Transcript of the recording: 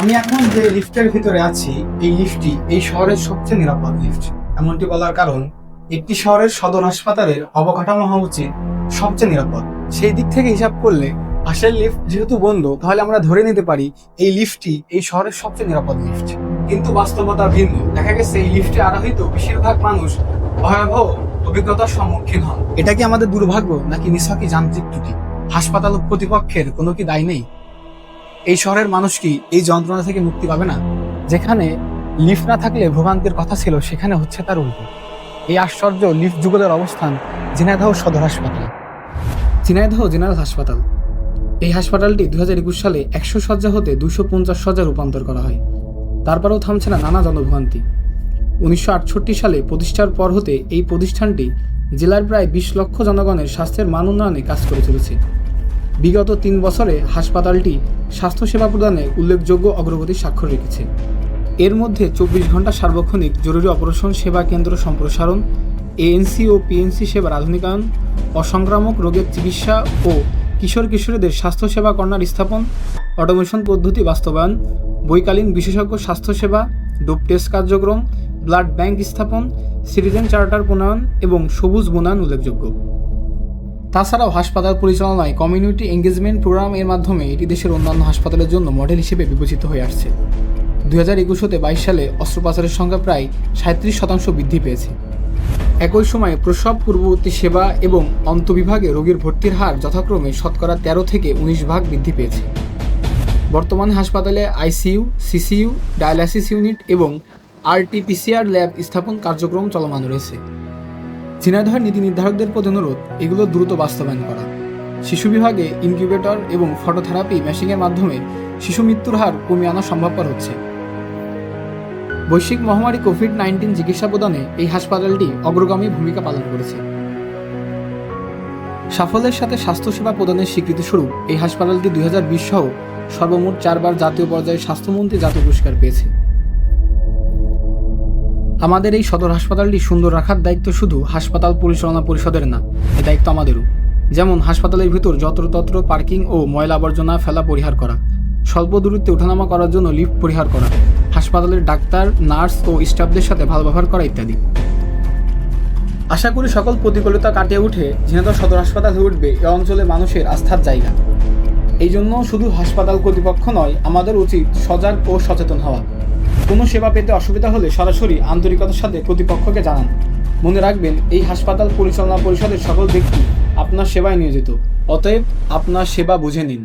আমি এখন যে লিফটের ভিতরে আছি, এই লিফটটি এই শহরের সবচেয়ে নিরাপদ লিফট। এমনটি বলার কারণ, একটি শহরের সদর হাসপাতালের অবকাঠামো হওয়া উচিত, সবচেয়ে নিরাপদ। সেই দিক থেকে হিসাব করলে, পাশের লিফট যেহেতু বন্ধ, তাহলে আমরা ধরে নিতে পারি এই লিফটটি এই শহরের সবচেয়ে নিরাপদ লিফট। কিন্তু বাস্তবতা ভিন্ন। দেখা গেছে, এই লিফটে আরোহিত বেশিরভাগ মানুষ ভয়াবহ অভিজ্ঞতার সম্মুখীন হন। এটা কি আমাদের দুর্ভাগ্য, নাকি নিছকই যান্ত্রিক ত্রুটি? হাসপাতাল কর্তৃপক্ষের কোনো কি দায় নেই? এই শহরের মানুষ কি এই যন্ত্রণা থেকে মুক্তি পাবে না? যেখানে লিফট না থাকলে ভোগান্তির কথা ছিল, সেখানে হচ্ছে তার উল্টো। এই আশ্চর্য লিফট যুগলের অবস্থান ঝিনাইদহ সদর হাসপাতাল। ঝিনাইদহ জেনারেল হাসপাতাল। এই হাসপাতালটি দু হাজার একুশ সালে একশো শয্যা হতে দুশো পঞ্চাশ শয্যা রূপান্তর করা হয়। তারপরেও থামছে না নানা জনভোগান্তি। উনিশশো আটষট্টি সালে প্রতিষ্ঠার পর হতে এই প্রতিষ্ঠানটি জেলার প্রায় বিশ লক্ষ জনগণের স্বাস্থ্যের মান উন্নয়নে কাজ করে চলেছে। বিগত তিন বছরে হাসপাতালটি স্বাস্থ্যসেবা প্রদানে উল্লেখযোগ্য অগ্রগতির স্বাক্ষর রেখেছে। এর মধ্যে চব্বিশ ঘণ্টা সার্বক্ষণিক জরুরি অপারেশন সেবা কেন্দ্র সম্প্রসারণ, এএনসি ও পিএনসি সেবার আধুনিকায়ন, অসংক্রামক রোগের চিকিৎসা ও কিশোর কিশোরীদের স্বাস্থ্যসেবা কর্নার স্থাপন, অটোমেশন পদ্ধতি বাস্তবায়ন, বৈকালীন বিশেষজ্ঞ স্বাস্থ্যসেবা, ডোপ টেস্ট কার্যক্রম, ব্লাড ব্যাংক স্থাপন, সিটিজেন চার্টার প্রণয়ন এবং সবুজ বনায়ন উল্লেখযোগ্য। তাছাড়াও হাসপাতাল পরিচালনায় কমিউনিটি এঙ্গেজমেন্ট প্রোগ্রাম এর মাধ্যমে এটি দেশের অন্যান্য হাসপাতালের জন্য মডেল হিসেবে বিবেচিত হয়ে আসছে। দুই হাজার একুশতে বাইশ সালে অস্ত্রোপচারের সংখ্যা প্রায় সাঁত্রিশ শতাংশ বৃদ্ধি পেয়েছে। একই সময়ে প্রসব পূর্ববর্তী সেবা এবং অন্তবিভাগে রোগীর ভর্তির হার যথাক্রমে শতকরা তেরো থেকে উনিশ ভাগ বৃদ্ধি পেয়েছে। বর্তমানে হাসপাতালে আইসিইউ, সিসিইউ ডায়ালাসিস ইউনিট এবং আরটিপিসিআর ল্যাব স্থাপন কার্যক্রম চলমান রয়েছে। ঝিনাইদহের নীতি নির্ধারকদের প্রতি অনুরোধ, এগুলো দ্রুত বাস্তবায়ন করা। শিশু বিভাগে ইনকিউবেটর এবং ফটোথেরাপি মেশিনের মাধ্যমে শিশু মৃত্যুর হার কমিয়ে আনা সম্ভবপর হচ্ছে। বৈশ্বিক মহামারী কোভিড নাইন্টিন চিকিৎসা প্রদানে এই হাসপাতালটি অগ্রগামী ভূমিকা পালন করেছে। সাফল্যের সাথে স্বাস্থ্যসেবা প্রদানের স্বীকৃতিস্বরূপ এই হাসপাতালটি দুই হাজার বিশ সহ সর্বমোট চারবার জাতীয় পর্যায়ে স্বাস্থ্যমন্ত্রী জাতীয় পুরস্কার পেয়েছে। আমাদের এই সদর হাসপাতালটি সুন্দর রাখার দায়িত্ব শুধু হাসপাতাল পরিচালনা পরিষদের না, এ দায়িত্ব আমাদেরও। যেমন হাসপাতালের ভিতর যত্রতত্র পার্কিং ও ময়লা আবর্জনা ফেলা পরিহার করা, স্বল্প দূরত্বে ওঠানামা করার জন্য লিফট পরিহার করা, হাসপাতালের ডাক্তার, নার্স ও স্টাফদের সাথে ভালো ব্যবহার করা ইত্যাদি। আশা করি সকল প্রতিকূলতা কাটিয়ে উঠে ঝিনাইদহ সদর হাসপাতাল হয়ে উঠবে এ অঞ্চলে মানুষের আস্থার জায়গা। এই জন্য শুধু হাসপাতাল কর্তৃপক্ষ নয়, আমাদের উচিত সজাগ ও সচেতন হওয়া। কোনো সেবা পেতে অসুবিধা হলে সরাসরি আন্তরিকতার সাথে কর্তৃপক্ষকে জানান। মনে রাখবেন, এই হাসপাতাল পরিচালনা পরিষদের সকল ব্যক্তি আপনার সেবায় নিয়োজিত। অতএব আপনার সেবা বুঝে নিন।